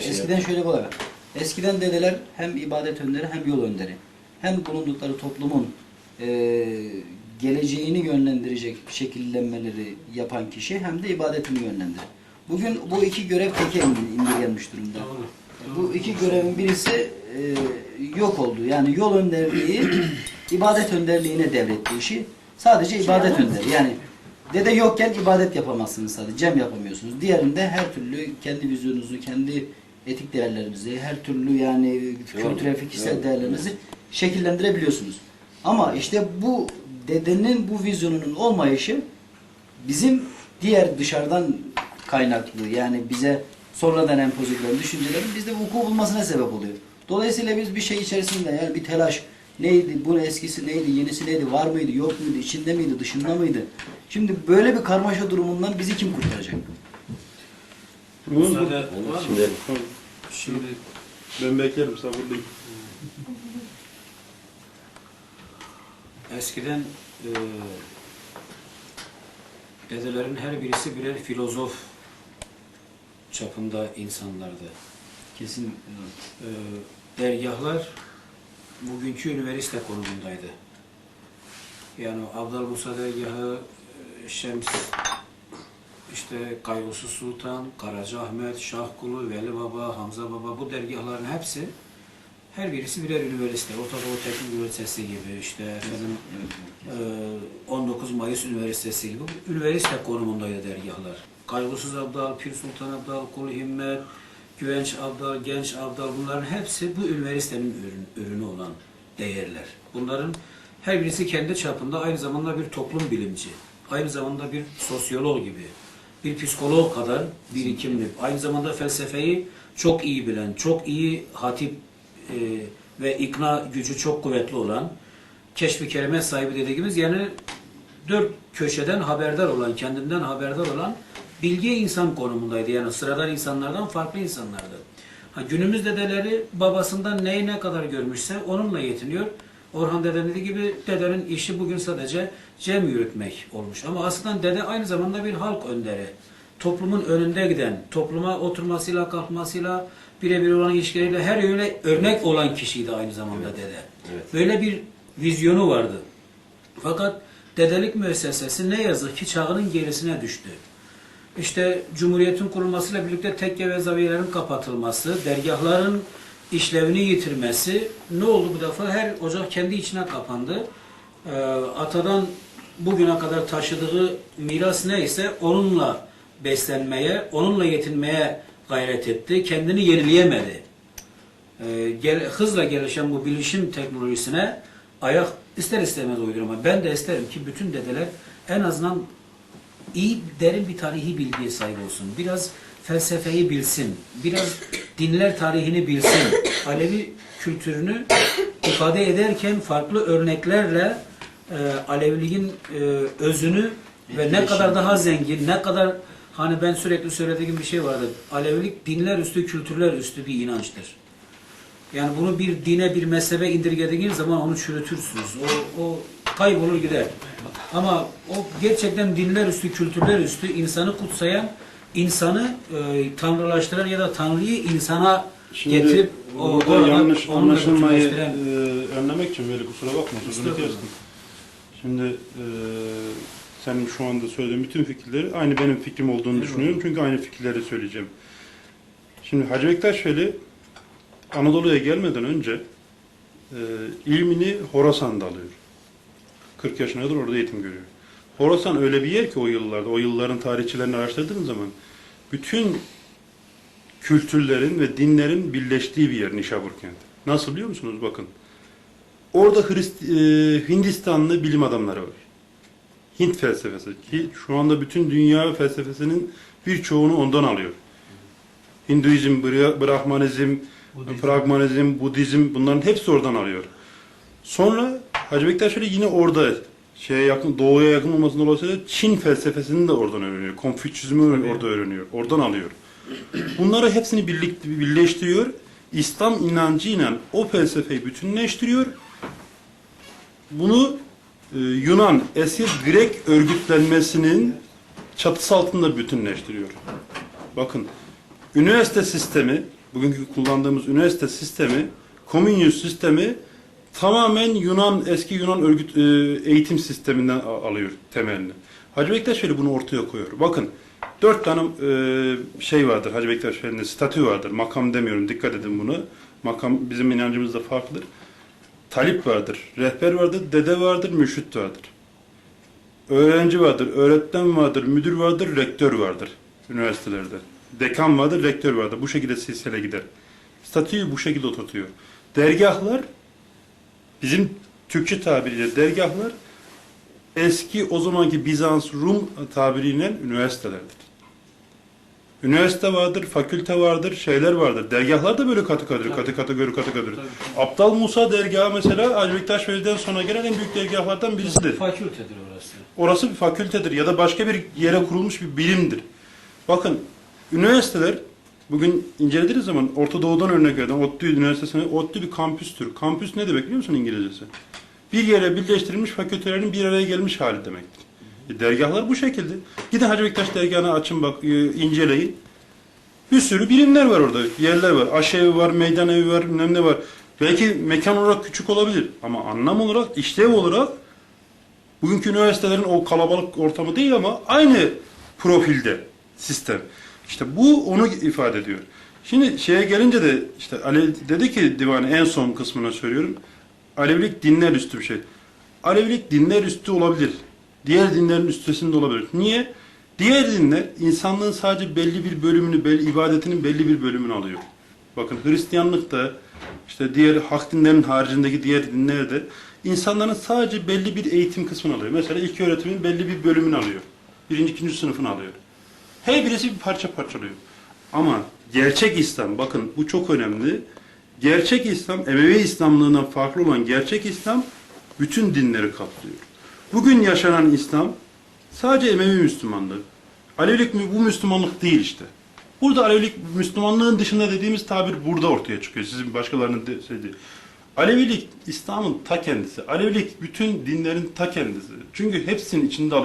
bir şey. eskiden şöyle bir olay var. Eskiden dedeler hem ibadet önderi hem yol önderi. Hem bulundukları toplumun eee, geleceğini yönlendirecek şekillenmeleri yapan kişi hem de ibadetini yönlendirir. Bugün bu iki görev teke indi- indirgenmiş durumda. Bu iki görevin birisi eee, yok oldu. Yani yol önderliği ibadet önderliğine devretti işi. Sadece ibadet önderi. Yani dede yokken ibadet yapamazsınız sadece. Cem yapamıyorsunuz. Diğerinde her türlü kendi vizyonunuzu, kendi etik değerlerinizi, her türlü yani kültürel, fikirsel evet, değerlerinizi şekillendirebiliyorsunuz. Ama işte bu dedenin bu vizyonunun olmayışı bizim diğer dışarıdan kaynaklı yani bize sonradan empoze edilen düşüncelerin bizde vuku bulmasına sebep oluyor. Dolayısıyla biz bir şey içerisinde yani bir telaş neydi, bunun eskisi neydi, yenisi neydi, var mıydı, yok muydu, içinde miydi, dışında mıydı? Şimdi böyle bir karmaşa durumundan bizi kim kurtaracak? Müsaade var mı? şimdi Şimdi Ben beklerim sabırlıyım. eskiden e, dedelerin her birisi birer filozof çapında insanlardı. Kesin E, dergahlar bugünkü üniversite konumundaydı. Yani Abdal Musa dergahı, e, Şems, işte Kaygusuz Sultan, Karacaahmet, Şahkulu, Veli Baba, Hamza Baba bu dergahların hepsi her birisi birer üniversite. Orta Doğu Teknik Üniversitesi gibi işte efendim e, 19 Mayıs Üniversitesi gibi üniversite konumundaydı dergahlar. Kaygısız Abdal, Pir Sultan Abdal, Kul Himmet, Güvenç Abdal, Genç Abdal bunların hepsi bu üniversitenin ürün, ürünü olan değerler. Bunların her birisi kendi çapında aynı zamanda bir toplum bilimci, aynı zamanda bir sosyolog gibi, bir psikolog kadar birikimli, aynı zamanda felsefeyi çok iyi bilen, çok iyi hatip e, ve ikna gücü çok kuvvetli olan, keşfi kelime sahibi dediğimiz yani dört köşeden haberdar olan, kendinden haberdar olan bilgi insan konumundaydı. Yani sıradan insanlardan farklı insanlardı. Ha, günümüz dedeleri babasından neyi ne kadar görmüşse onunla yetiniyor. Orhan dede dediği gibi dedenin işi bugün sadece cem yürütmek olmuş. Ama aslında dede aynı zamanda bir halk önderi. Toplumun önünde giden, topluma oturmasıyla, kalkmasıyla, birebir olan ilişkileriyle her yöne örnek olan kişiydi aynı zamanda dede. evet. Böyle bir vizyonu vardı. Fakat dedelik müessesesi ne yazık ki çağının gerisine düştü. İşte Cumhuriyet'in kurulmasıyla birlikte tekke ve zaviyelerin kapatılması, dergahların işlevini yitirmesi ne oldu bu defa? Her ocak kendi içine kapandı. Ee, atadan bugüne kadar taşıdığı miras neyse onunla beslenmeye, onunla yetinmeye gayret etti. Kendini yenileyemedi. Gel, hızla gelişen bu bilişim teknolojisine ayak ister istemez uyduruyor ama ben de isterim ki bütün dedeler en azından iyi derin bir tarihi bilgiye sahip olsun. Biraz felsefeyi bilsin. Biraz dinler tarihini bilsin. Alevi kültürünü ifade ederken farklı örneklerle e, Aleviliğin e, özünü ve ne kadar daha zengin, ne kadar hani ben sürekli söylediğim bir şey vardı. Alevilik dinler üstü, kültürler üstü bir inançtır. Yani bunu bir dine, bir mezhebe indirgediğiniz zaman onu çürütürsünüz. O, o kaybolur gider. Ama o gerçekten dinler üstü, kültürler üstü insanı kutsayan, insanı e, tanrılaştıran ya da tanrıyı insana Şimdi getirip o, burada yanlış anlaşılmayı e, önlemek için Veli kusura bakma sözünü kestim. Şimdi e, senin şu anda söylediğin bütün fikirleri aynı benim fikrim olduğunu Eyvallah. düşünüyorum. Çünkü aynı fikirleri söyleyeceğim. Şimdi Hacı Bektaş Veli Anadolu'ya gelmeden önce e, ilmini Horasan'da alıyor. 40 yaşına kadar orada eğitim görüyor. Horasan öyle bir yer ki o yıllarda, o yılların tarihçilerini araştırdığın zaman bütün kültürlerin ve dinlerin birleştiği bir yer Nişabur kenti. Nasıl biliyor musunuz? Bakın. Orada Hrist, e, Hindistanlı bilim adamları var. Hint felsefesi ki şu anda bütün dünya felsefesinin birçoğunu ondan alıyor. Hinduizm, Bra- Brahmanizm, Budizm. Pragmanizm, Budizm bunların hepsi oradan alıyor. Sonra Hacı Bektaş Veli yine orada şeye yakın, doğuya yakın olmasından dolayısıyla Çin felsefesini de oradan öğreniyor. Konfüçyüzmü orada öğreniyor. Oradan alıyor. Bunları hepsini birleştiriyor. İslam inancıyla o felsefeyi bütünleştiriyor. Bunu e, Yunan, esir, Grek örgütlenmesinin çatısı altında bütünleştiriyor. Bakın, üniversite sistemi bugünkü kullandığımız üniversite sistemi, komünyus sistemi tamamen Yunan, eski Yunan örgüt e, eğitim sisteminden alıyor temelini. Hacı Bektaş Veli bunu ortaya koyuyor. Bakın dört tane e, şey vardır Hacı Bektaş Veli'nde statü vardır. Makam demiyorum dikkat edin bunu. Makam bizim inancımızda farklıdır. Talip vardır, rehber vardır, dede vardır, mürşit vardır. Öğrenci vardır, öğretmen vardır, müdür vardır, rektör vardır üniversitelerde. Dekan vardır, rektör vardır. Bu şekilde silsile gider. Statüyü bu şekilde oturtuyor. Dergahlar, bizim Türkçe tabiriyle dergahlar, eski o zamanki Bizans, Rum tabiriyle üniversitelerdir. Üniversite vardır, fakülte vardır, şeyler vardır. Dergahlar da böyle katı katı, katı kategori, katı kategori. Aptal Musa dergahı mesela Hacı Bektaş Veli'den sonra gelen en büyük dergahlardan birisidir. Fakültedir orası. Orası bir fakültedir ya da başka bir yere kurulmuş bir bilimdir. Bakın üniversiteler bugün incelediğiniz zaman Orta Doğu'dan örnek verdim. ODTÜ Üniversitesi'ne ODTÜ bir kampüstür. Kampüs ne demek biliyor musun İngilizcesi? Bir yere birleştirilmiş fakültelerin bir araya gelmiş hali demektir. E, dergahlar bu şekilde. Gidin Hacı Bektaş dergahını açın bak e, inceleyin. Bir sürü birimler var orada. Yerler var. Aşevi var, meydan evi var, bilmem ne var. Belki mekan olarak küçük olabilir. Ama anlam olarak, işlev olarak Bugünkü üniversitelerin o kalabalık ortamı değil ama aynı profilde sistem. İşte bu onu ifade ediyor. Şimdi şeye gelince de işte Ali dedi ki divanı en son kısmına söylüyorum. Alevilik dinler üstü bir şey. Alevilik dinler üstü olabilir. Diğer dinlerin üstesinde olabilir. Niye? Diğer dinler insanlığın sadece belli bir bölümünü, belli ibadetinin belli bir bölümünü alıyor. Bakın Hristiyanlık da işte diğer hak dinlerin haricindeki diğer dinler de insanların sadece belli bir eğitim kısmını alıyor. Mesela ilk öğretimin belli bir bölümünü alıyor. Birinci, ikinci sınıfını alıyor. Her birisi bir parça parçalıyor. Ama gerçek İslam, bakın bu çok önemli. Gerçek İslam, Emevi İslamlığından farklı olan gerçek İslam bütün dinleri kaplıyor. Bugün yaşanan İslam sadece Emevi Müslümanlığı. Alevilik bu Müslümanlık değil işte. Burada Alevilik Müslümanlığın dışında dediğimiz tabir burada ortaya çıkıyor. Sizin başkalarının de. Alevilik İslam'ın ta kendisi. Alevilik bütün dinlerin ta kendisi. Çünkü hepsinin içinde